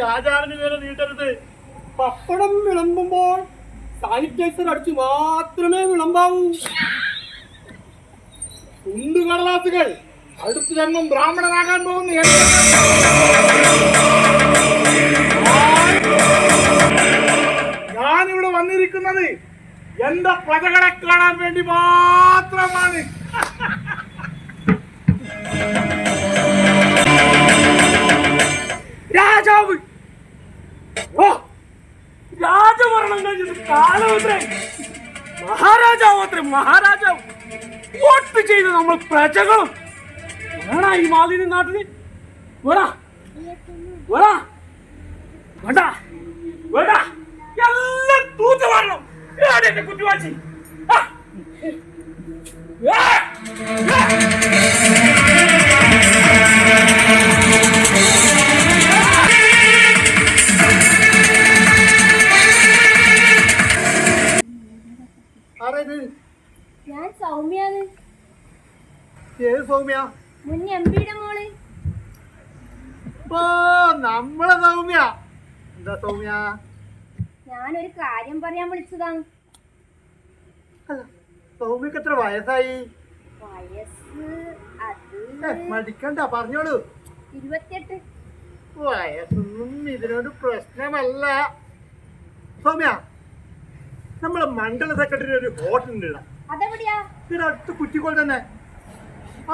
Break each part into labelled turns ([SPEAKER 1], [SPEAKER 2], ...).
[SPEAKER 1] രാജാവിന് നേരെ നീട്ടരുത്.
[SPEAKER 2] പപ്പടം വിളമ്പുമ്പോൾ സാനിറ്റൈസർ അടിച്ച് മാത്രമേ വിളമ്പാവൂ.
[SPEAKER 1] തുണ്ട് കടലാസുകൾ. അടുത്ത ജന്മം ബ്രാഹ്മണനാകാൻ പോകുന്ന. ഞാനിവിടെ വന്നിരിക്കുന്നത് എന്റെ പ്രജകളെ കാണാൻ വേണ്ടി മാത്രമാണ്.
[SPEAKER 2] രാജാവ്. ഓ രാജഭരണം കഴിഞ്ഞത് കാലമത്രേ. മഹാരാജാവ് അത്രേ മഹാരാജാവ്. വോട്ട് ചെയ്ത് നമ്മൾ പ്രജകളും. വേണ ഈ മാലിന്യ നാട്ടിൽ? വേണ? വേണ? വേണ്ട. വേണ്ട. എന്റെ കുറ്റുവാച്ചി.
[SPEAKER 3] ഞാൻ സൗമ്യാണ്.
[SPEAKER 1] ഏത് സൗമ്യ?
[SPEAKER 3] മുൻ എം പിയുടെ മോൾ.
[SPEAKER 1] ഓ നമ്മളെ സൗമ്യ. എന്താ സൗമ്യ?
[SPEAKER 3] ഞാനൊരു കാര്യം പറയാൻ വിളിച്ചതാണ്.
[SPEAKER 1] അല്ല, സൗമ്യക്ക് എത്ര വയസ്സായി?
[SPEAKER 3] വയസ്സ് അത്
[SPEAKER 1] മടിക്കണ്ട പറഞ്ഞോളൂ.
[SPEAKER 3] ഇരുപത്തിയെട്ട്.
[SPEAKER 1] വയസ്സൊന്നും ഇതിനൊരു പ്രശ്നമല്ല. സൗമ്യ നമ്മളെ മണ്ഡല സെക്രട്ടറി ഒരു ഹോട്ടൽ ഉണ്ട് ഇവിടെ.
[SPEAKER 3] അതെവിടെയാ?
[SPEAKER 1] ഇതിനടുത്ത് കുറ്റിക്കോൾ തന്നെ.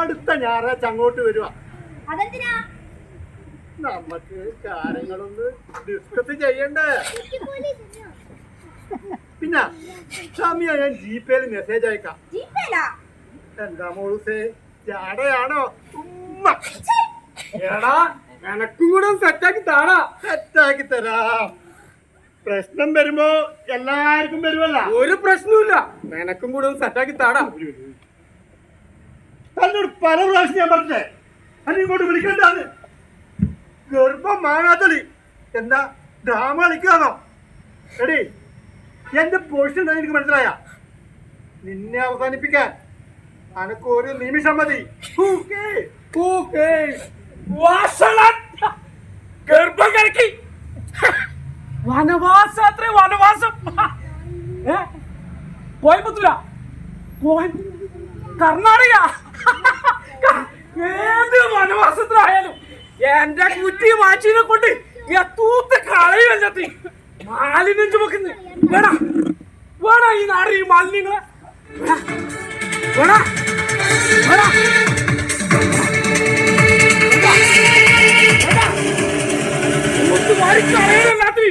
[SPEAKER 1] അടുത്ത ഞായറാഴ്ച അങ്ങോട്ട് വരുക
[SPEAKER 3] അതെന്തിനാ?
[SPEAKER 1] നമുക്ക് കാര്യങ്ങളൊന്ന് ഡിസ്കസ് ചെയ്യണ്ടേ? പിന്നെ സമയ ഞാൻ ജിപേയിൽ മെസ്സേജ് അയക്കാം. എന്താ മോളൂസേ? ജാടയാണോ ഉമ്മ.
[SPEAKER 2] എടാ എനക്കും കൂടെ സെറ്റാക്കി താടാ
[SPEAKER 1] സെറ്റാക്കി തരാം. പ്രശ്നം വരുമ്പോ എല്ലാവർക്കും വരുമല്ല
[SPEAKER 2] ഒരു പ്രശ്നവുമില്ല. എനക്കും കൂടെ സെറ്റാക്കി താടാ
[SPEAKER 1] തന്നോട് പല പ്രാവശ്യം ഞാൻ പറഞ്ഞേ അല്ല ഇങ്ങോട്ട് വിളിക്കണ്ടാന്ന് ഗർഭം മാങ്ങാത്തളി എന്താ? ഡ്രാമ കളിക്കാണോ എടി എന്റെ പൊസിഷൻ എന്താ എനിക്ക് മനസ്സിലായ. നിന്നെ അവസാനിപ്പിക്കാൻ അനക്ക് ഒരു നിമിഷം മതി.
[SPEAKER 2] ഗർഭം കലക്കി വനവാസം അത്രേ വനവാസം. കോയമ്പത്തൂര? കോയ കർണാടക. ഏത് വനവാസത്തിലായാലും എന്റെ കുറ്റി വാച്ചിനെ കൊണ്ട് ഞാൻ കളയും കളയുമല്ലത്തി മാലിന്യം ചുമക്കുന്നു. വേണ? വേണ ഈ നാട് ഈ മാലിന്യങ്ങളെ? വേണ? വേണ? മാറി വാരി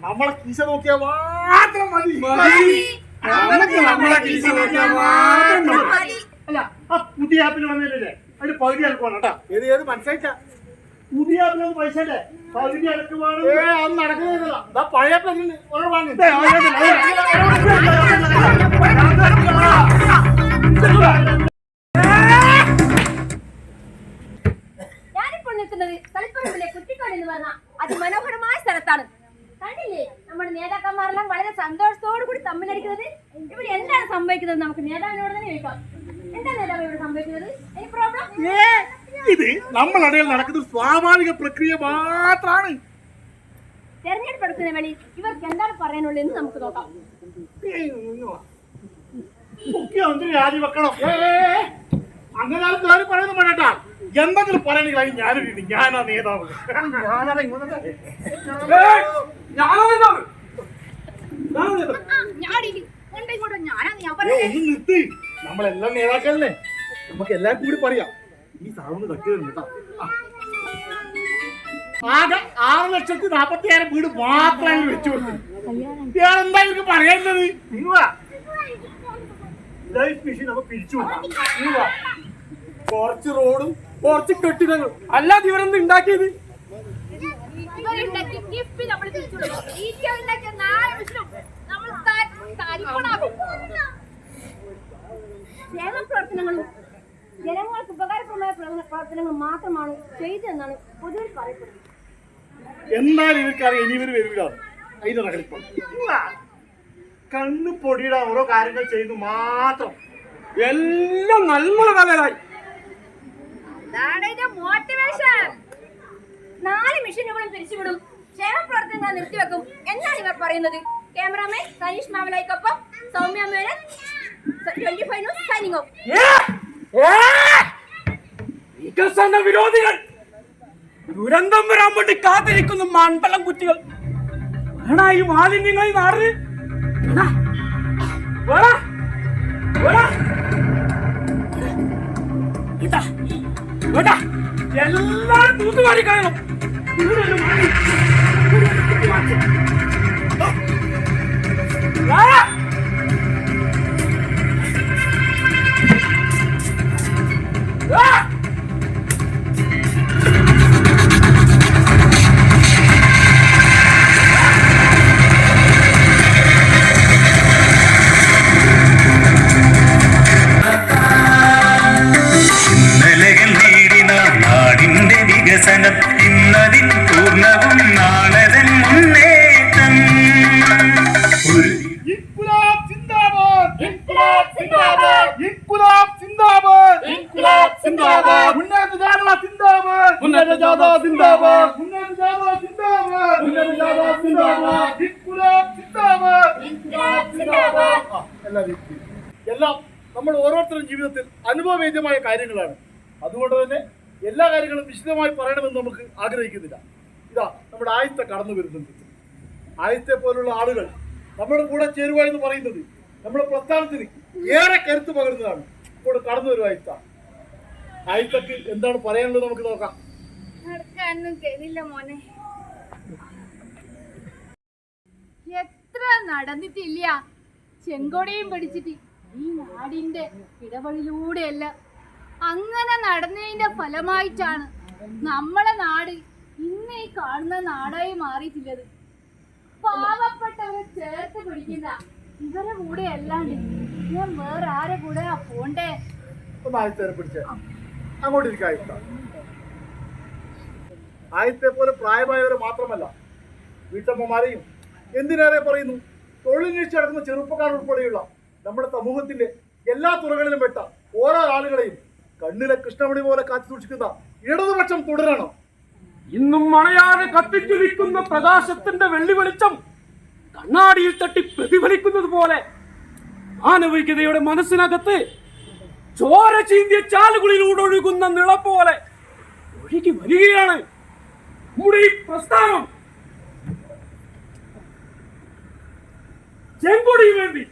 [SPEAKER 2] നമ്മളെ
[SPEAKER 3] കീശ
[SPEAKER 1] നോക്കിയാൽ മാത്രം മതി. നമ്മളെ കീശ നോക്കിയാൽ മാത്രം മതി. അല്ല ആ പുതിയ ആപ്പിൽ വന്നില്ലേ? അതിന് പകുതി അടക്കുവാണ് കേട്ടാ.
[SPEAKER 2] ഏത് ഏത്? മനസ്സിലായിട്ടാ
[SPEAKER 1] പുതിയ ആപ്പിലൊന്നും പൈസ അല്ലേ പകുതി അടക്കുവാണ്
[SPEAKER 2] അത് നടക്കുന്നില്ല പഴയ വാങ്ങി
[SPEAKER 3] ഞാനിപ്പോൾ നിൽക്കുന്നത് തളിപ്പറമ്പിലെ കുറ്റിക്കാട് എന്ന് പറഞ്ഞ അതിമനോഹരമായ സ്ഥലത്താണ്. കണ്ടില്ലേ? നമ്മുടെ നേതാക്കന്മാരെല്ലാം വളരെ സന്തോഷത്തോടു കൂടി തമ്മിലടിക്കുന്നത്. ഇവിടെ എന്താണ് സംഭവിക്കുന്നത് നമുക്ക് നേതാവിനോട് തന്നെ ചോദിക്കാം. എന്താ നേതാവ് ഇവിടെ സംഭവിക്കുന്നത്?
[SPEAKER 4] ഇത് നമ്മളിടയിൽ നടക്കുന്ന സ്വാഭാവിക പ്രക്രിയ മാത്രാണ്.
[SPEAKER 3] തെരഞ്ഞെടുപ്പ് എടുക്കുന്ന വേളി ഇവർക്ക് എന്താണ് പറയാനുള്ളത് എന്ന് നമുക്ക് നോക്കാം.
[SPEAKER 1] മുഖ്യമന്ത്രി രാജിവെക്കണം?
[SPEAKER 4] അങ്ങനെ കാര്യം പറയുന്നു വേണ്ടാ. എന്തെങ്കിലും പറയണെങ്കിൽ ഞാനൊരു ഞാനാ നേതാവ്. ഞാനാ ഒന്ന് നിർത്തി. നമ്മളെല്ലാം നേതാക്കളല്ലേ? നമുക്ക് എല്ലാം കൂടി പറയാം. ഈ സാധനം തട്ടി തരുന്നു കേട്ടോ. ആകെ ആറ് ലക്ഷത്തി നാപ്പത്തി ആയിരം വീട് മാത്രമാണ് വെച്ചു എന്താ ഇവർക്ക് പറയുന്നത്
[SPEAKER 1] ലൈഫ് മിഷൻ പിരിച്ചു.
[SPEAKER 4] കുറച്ച് റോഡും കുറച്ച് കെട്ടിടങ്ങളും. അല്ലാതെ ഇവരെന്ത് ഉണ്ടാക്കിയത്?
[SPEAKER 3] ഇവരുണ്ടാക്കിയ ഗിഫ്റ്റ് നമ്മൾ തിരിച്ചു കൊടുക്കും. ഈറ്റ ഉണ്ടാക്കിയ നാല് വിഷയം നമ്മൾ തരിപ്പണാകും പ്രവർത്തനങ്ങളും ജനങ്ങൾക്ക് ഉപകാരപ്രദമായ പ്രവർത്തനങ്ങൾ മാത്രമാണ് ചെയ്തതെന്നാണ് പൊതുവിൽ പറയപ്പെടുന്നത്.
[SPEAKER 4] എന്നാൽ ഇവർക്കറിയാം ഇനി ഇവർ വരില്ല. അതിന്റെ.
[SPEAKER 1] കണ്ണ് പൊടിയുടെ ഓരോ കാര്യങ്ങൾ ചെയ്തു മാത്രം.
[SPEAKER 4] എല്ലാം നല്ല തലരായി
[SPEAKER 3] അതാണ് ഇതിന്റെ മോട്ടിവേഷൻ നാല് മിഷനുകളും പിരിച്ചുവിടും ക്ഷേമ പ്രവർത്തനങ്ങൾ നിർത്തിവെക്കും. എന്നാണ് ഇവർ പറയുന്നത്? Cameraman Saneesh മാമലായിക്കൊപ്പം Soumya Menon twenty five news signing
[SPEAKER 2] വികസന വിരോധികൾ. ദുരന്തം വരാൻ വേണ്ടി കാത്തിരിക്കുന്ന മണ്ഡലം കുറ്റികൾ വേണ ഈ മാലിന്യങ്ങൾ നാട് ഇതാ. വേണ്ട എല്ലാം തൂത്തുമാരി കഴിയണം ഇവിടെ
[SPEAKER 4] സിന്ദാബാദ് വ്യക്തിയും എല്ലാം നമ്മൾ ഓരോരുത്തരും ജീവിതത്തിൽ അനുഭവവേദ്യമായ കാര്യങ്ങളാണ്. അതുകൊണ്ട് തന്നെ എല്ലാ കാര്യങ്ങളും വിശദമായി പറയണമെന്ന് നമുക്ക് ആഗ്രഹിക്കുന്നില്ല. ഇതാ നമ്മുടെ ആയത്തെ കടന്നു വരുന്നുണ്ട്. ആയത്തെ പോലുള്ള ആളുകൾ നമ്മുടെ കൂടെ ചേരുക എന്ന് പറയുന്നത് നമ്മുടെ പ്രസ്ഥാനത്തിന് ഏറെ കരുത്ത് പകരുന്നതാണ്. ഇപ്പോൾ കടന്നു വരും ആയിത്ത ആയത്തക്ക് എന്താണ് പറയാനുള്ളത് നമുക്ക് നോക്കാം.
[SPEAKER 3] മോനെ.
[SPEAKER 5] എത്ര നടന്നിട്ടില്ല. ചെങ്കോടയും പിടിച്ചിട്ട് ഈ നാടിന്റെ ഇടവഴിലൂടെയല്ല അങ്ങനെ നടന്നതിന്റെ ഫലമായിട്ടാണ് നമ്മളെ നാട് ഇന്ന് ഈ കാണുന്ന നാടായി മാറിയിട്ടുള്ളത്. പാവപ്പെട്ടവരെ ചേർത്ത് പിടിക്കുന്ന ഇവരെ കൂടെ അല്ലാണ്ട് ഞാൻ വേറെ ആരെ കൂടെ പോണ്ടേ?
[SPEAKER 4] അങ്ങോട്ട് പോലെ പ്രായമായവരെ മാത്രമല്ല വീട്ടമ്മമാരെയും എന്തിനേറെ പറയുന്നു? തൊഴിൽ വീഴ്ച നടക്കുന്ന ചെറുപ്പക്കാർ ഉൾപ്പെടെയുള്ള നമ്മുടെ സമൂഹത്തിന്റെ എല്ലാ തുറകളിലും പെട്ട ഓരോ ആളുകളെയും കണ്ണിലെ കൃഷ്ണമണി പോലെ കാത്തു സൂക്ഷിക്കുന്ന ഇടതുപക്ഷം തുടരണം.
[SPEAKER 2] ഇന്നും മണയാതെ കത്തിച്ചുലിക്കുന്ന പ്രകാശത്തിന്റെ വെള്ളി വെളിച്ചം കണ്ണാടിയിൽ തട്ടി പ്രതിഫലിക്കുന്നത് പോലെ മാനവികതയുടെ മനസ്സിനകത്ത് ചോര ചീന്തിയ ചാലുകളിലൂടെ ഒഴുകുന്ന നിള പോലെ ഒഴുകി വരികയാണ്. നമ്മുടെ ഈ പ്രസ്ഥാനം ചെങ്കൊടിക്ക് വേണ്ടി